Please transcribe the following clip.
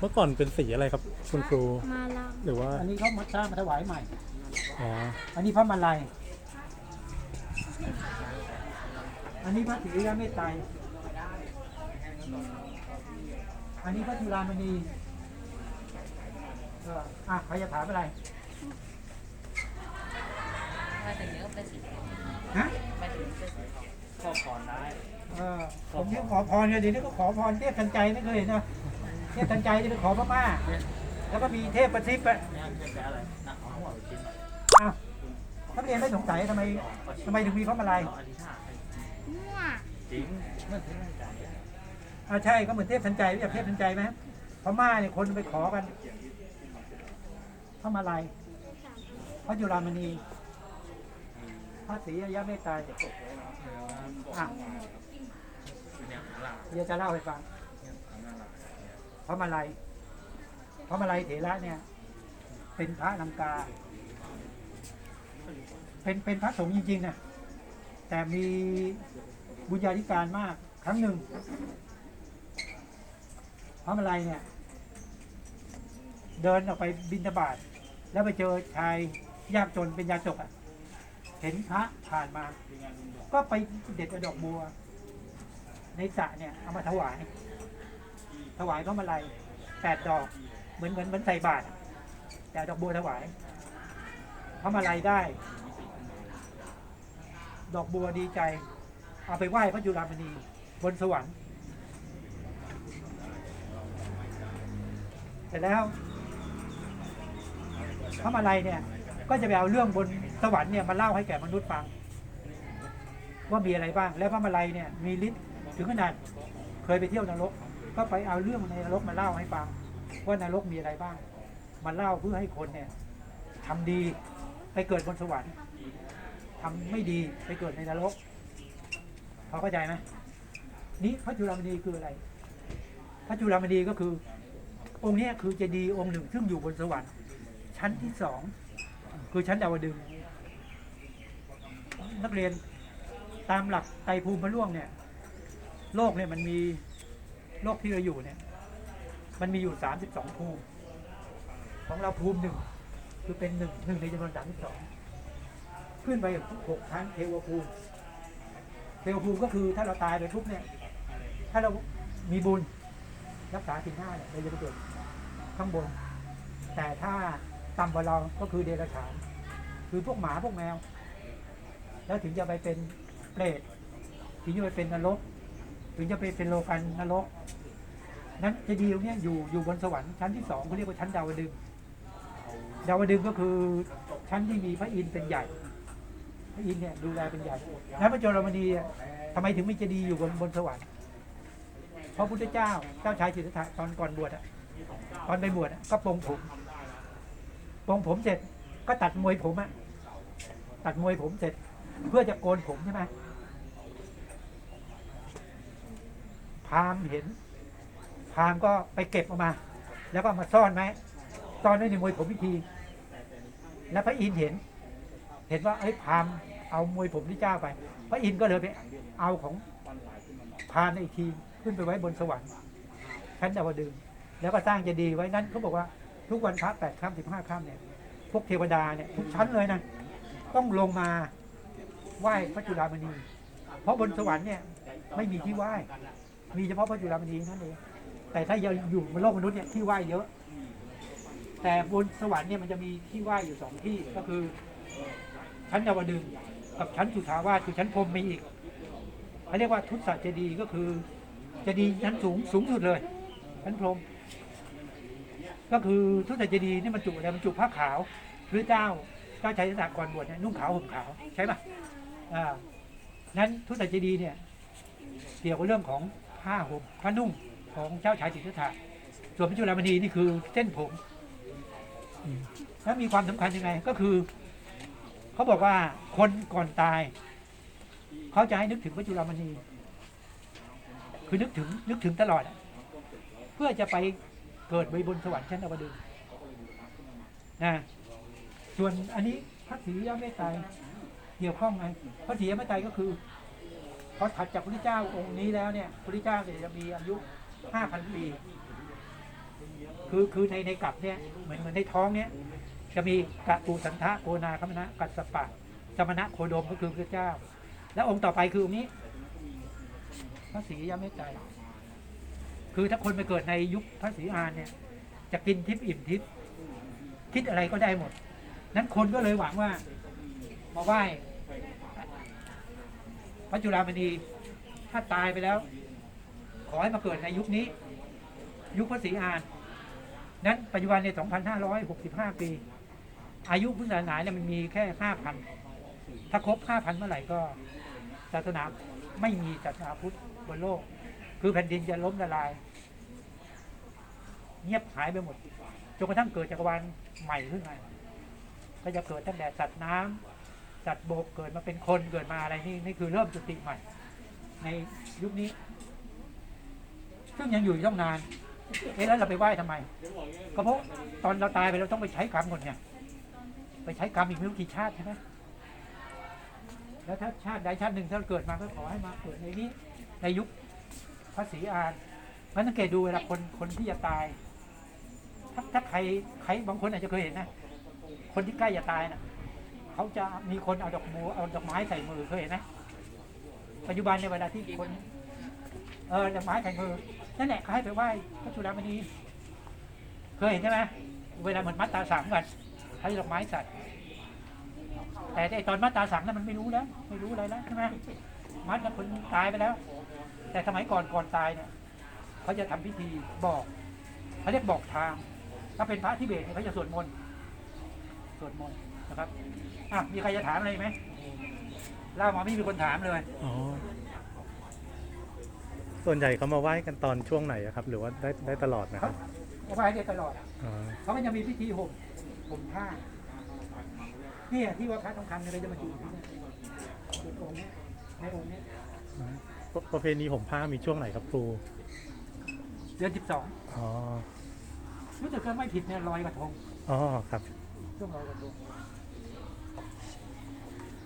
เมื่อก่อนเป็นสีอะไรครับ คุณครู มาลาหรือว่า อันนี้เขามาสร้างมาถวายใหม่ อ๋อ อันนี้พระมาลัย อันนี้พระศรีระเมตไตรอันนี้พระจุฬามณีเอออะใครจะถามอะไรมาถึงนี้ก็เป็นสีแดงฮะมาถึงเป็นสีทองขอพรได้ เออผมเนี่ยขอพรเนี่ยเดี๋ยวนี้ก็ขอพรเทพทันใจไม่เคยเห็นนะ เทพทันใจจะไปขอพระป้าแล้วก็มีเทพประทิปอะเนี่ยเป็นอะไรนะเอาหัวไปชิ้นอ้าวนักเรียนไม่สงสัยทำไมทำไมถึงมีพระมาลัยเอาอธิษฐานมั่วจริงเมื่อถึงวันจันทร์อ่าใช่ก็เหมือนเทพทันใจรู้จักเทพทันใจไหมพม่าเนี่ยคนไปขอกันพระมาลัยพระจุฬามณีพระศรีอริยเมตไตรอะเนี่ยข้างล่างเดี๋ยวจะเล่าให้ฟัง เนี่ยข้างล่าง พ ระมาลัย พระมาลัยเถระเนี่ย เป็นพระลังกา เป็นเป็นพระสงฆ์จริงๆนะแต่มีบุญญาธิการมากครั้งหนึ่ง พระมาลัยเนี่ย เดินออกไปบินทบาทแล้วไปเจอชายยากจนเป็นยาจกอะ่ะ เห็นพระผ่านมา ก็ไปเด็ดเอาดอกบัว ในสระเนี่ย เอามาถวาย ถวายพระมาลัยแปดดอก เหมือนเหมือนเหมือนใส่บาตรแต่ดอกบัวถวายพระมาลัยได้ ดอกบัวดีใจ เอาไปไหว้พระจุลามณีบนสวรรค์เสร็จแล้วพระมาลัยเนี่ย ก็จะไปเอาเรื่องบนสวรรค์เนี่ยมาเล่าให้แก่มนุษย์ฟัง ว่ามีอะไรบ้าง แล้วพระมาลัยเนี่ยมีฤทธิ์ถึงขนาดเคยไปเที่ยวนรก ก็ไปเอาเรื่องในนรกมาเล่าให้ฟัง ว่านรกมีอะไรบ้างมาเล่าเพื่อให้คนเนี่ยทำดีไปเกิดบนสวรรค์ทำไม่ดีไปเกิดในนรกพอเข้าใจไหมนี่พระจุลามณีคืออะไร พระจุลามณีก็คือ องค์นี้คือเจดีองค์หนึ่ง ซึ่งอยู่บนสวรรค์ ชั้นที่สองคือชั้นดาวดึง นักเรียนตามหลักไตรภูมิพระล่วงเนี่ย โลกเนี่ยมันมี โลกที่เราอยู่เนี่ย มันมีอยู่สามสิบสองภูมิ ของเราภูมิหนึ่งคือเป็นหนึ่งหนึ่งในจำนวนสามสิบสองขึ้นไปหกชั้นเทวภูมิ เทวภูมิก็คือถ้าเราตายไปทุกเนี่ย ถ้าเรามีบุญรักษาสินห้าเนี่ยเราจะไปเกิดข้างบน แต่ถ้าต่ำกว่าเราก็คือเดรัจฉาน คือพวกหมาพวกแมว แล้วถึงจะไปเป็นเปรตถึงจะไปเป็นนรก ถึงจะไปเป็นโลกันนรก นั้นเจดีย์ตรงเนี้ยอยู่อยู่บนสวรรค์ชั้นที่สองเขาเรียกว่าชั้นดาวดึงดาวดึงก็คือชั้นที่มีพระอินทร์เป็นใหญ่ พระอินทร์เนี่ยดูแลเป็นใหญ่แล้วพระจุลมณีอะทำไมถึงมีเจดีย์อยู่บนบนสวรรค์เพราะพุทธเจ้าเจ้าชายสิทธัตถะตอนก่อนบวชอะตอนไปบวชก็ปลงผมปลงผมเสร็จก็ตัดมวยผมอะตัดมวยผมเสร็จ เพื่อจะโกนผมใช่ไหม พามเห็น พามก็ไปเก็บออกมา แล้วก็มาซ่อนไหมซ่อนไว้ในมวยผมพิธี แล้วพระอินเห็น เห็นว่าไอ้ยพามเอามวยผมที่เจ้าไป พระอินก็เลยไปเอาของพามอีกทีขึ้นไปไว้บนสวรรค์ชั้นดาวดึงแล้วก็สร้างเจดีย์ไว้นั้นเขาบอกว่าทุกวันพระแปดค่ำสิบห้าค่ำเนี่ยพวกเทวดาเนี่ยทุกชั้นเลยนะต้องลงมาไหว้พระจุลามณี เพราะบนสวรรค์เนี่ยไม่มีที่ไหว้ มีเฉพาะพระจุลามณีนั่นเองแต่ถ้ายังอยู่บนโลกมนุษย์เนี่ยที่ไหว้เยอะ แต่บนสวรรค์เนี่ยมันจะมีที่ไหว้อยู่สองที่ก็คือชั้นดาวดึงกับชั้นสุทาวาสคือชั้นพรมมีอีกเขาเรียกว่าทุตสเจดีก็คือเจดีชั้นสูงสูงสุดเลย ชั้นพรมก็คือทุตสเจดีนี่มันจุอะไรมันจุผ้าขาวหรือเจ้าเจ้าชายสิทธัตถะก่อนบวชเนี่ยนุ่งขาวห่มขาวใช่ปะอ่านั้นทุตสเจดีเนี่ยเกี่ยวกับเรื่องของ ผ้าห่มผ้านุ่งของเจ้าชายสิทธัตถะส่วนพระจุลามณีนี่คือเส้นผมแล้วมีความสำคัญยังไงก็คือ เขาบอกว่าคนก่อนตาย เขาจะให้นึกถึงพระจุลามณี คือนึกถึงนึกถึงตลอดเพื่อจะไปเกิดไปบนสวรรค์ชั้นอวดึงนะส่วนอันนี้พระศรียเมตไตรเกี่ยวข้องไงพระศรียเมตไตรก็คือ พอถัดจากพระเจ้าองค์นี้แล้วเนี่ยพระเจ้าเนี่ยจะมีอายุห้าพันปี คือคือในในกลับเนี่ยเหมือนเหมือนในท้องเนี่ยจะมีกะปูสันทะโกนาคมนะกัสปะสมณะโคดมก็คือพระเจ้า แล้วองค์ต่อไปคือองค์นี้พระศรียมเมตไตรคือถ้าคนไปเกิดในยุคพระศรีอานเนี่ย จะกินทิพย์อิ่มทิพย์คิดอะไรก็ได้หมด นั้นคนก็เลยหวังว่า มาไหว้ พระจุฬามณีถ้าตายไปแล้ว ขอให้มาเกิดในยุคนี้ ยุคพระศรีอาน นั้นปัจจุบันใน 2,565 ปี อายุพุทธศาสนาเนี่ยมันมีแค่ 5,000 ถ้าครบ 5,000 เมื่อไหร่ก็ศาสนาไม่มีศาสนาพุทธบนโลก คือแผ่นดินจะล้มละลาย เงียบหายไปหมดจนกระทั่งเกิดจักรวาลใหม่ขึ้นมาก็จะเกิดตั้งแต่สัตว์น้ำ สัตว์บกเกิดมาเป็นคนเกิดมาอะไรนี่นี่คือเริ่มจุติใหม่ ในยุคนี้ ซึ่งยังอยู่อีกต้องนานเอ๊ะแล้วเราไปไหว้ทำไม ก็เพราะตอนเราตายไปเราต้องไปใช้กรรมก่อนเนี่ยไปใช้กรรมอีกไม่รู้กี่ชาติใช่ไหมแล้วถ้าชาติใดชาติหนึ่งถ้าเราเกิดมาก็ขอให้มาเกิดในนี้ในยุคพระศรีอานมันสังเกตดูเวลาคนคนที่จะตาย ถ้าถ้าใครใครบางคนอาจจะเคยเห็นนะ คนที่ใกล้จะตายนะ เขาจะมีคนเอาดอกบัวเอาดอกไม้ใส่มือเคยเห็นไหมปัจจุบันในเวลาที่คน เออดอกไม้ใส่มือนั่นแหละเขาให้ไปไหว้พระจุลามณีเคยเห็นใช่ไหมเวลาเหมือนมัดตาสังกันให้ดอกไม้ใส่แต่ไอตอนมัดตาสังนั้นมันไม่รู้แล้ว ไม่รู้อะไรแล้วใช่ไหมมัดแล้วคนตายไปแล้ว แต่สมัยก่อนก่อนตายเนี่ยเขาจะทำพิธีบอกเขาเรียกบอกทาง ถ้าเป็นพระทิเบตเนี่ยเขาจะสวดมนต์สวดมนต์ นะครับอะมีใครจะถามอะไรไหมเล่ามาไม่มีคนถามเลยอ๋อส่วนใหญ่เขามาไหว้กันตอนช่วงไหนอะครับ หรือว่าได้ได้ตลอดนะคเขารับเขาไหว้ได้ตลอดอ๋อเขาก็จะมีพิธีห่มห่มผ้าเนี่ยที่ว่าพระทองคำเนี่ยเราจะมาอยู่ที่เนี่ยจุดองค์เนี้ยในองค์เนี้ยประประเพณีห่มผ้ามีช่วงไหนครับครูเดือนสิบสองอ๋อรู้สึกจะไม่ผิดเนี่ยลอยกระทงอ๋อครับช่วงลอยกระทง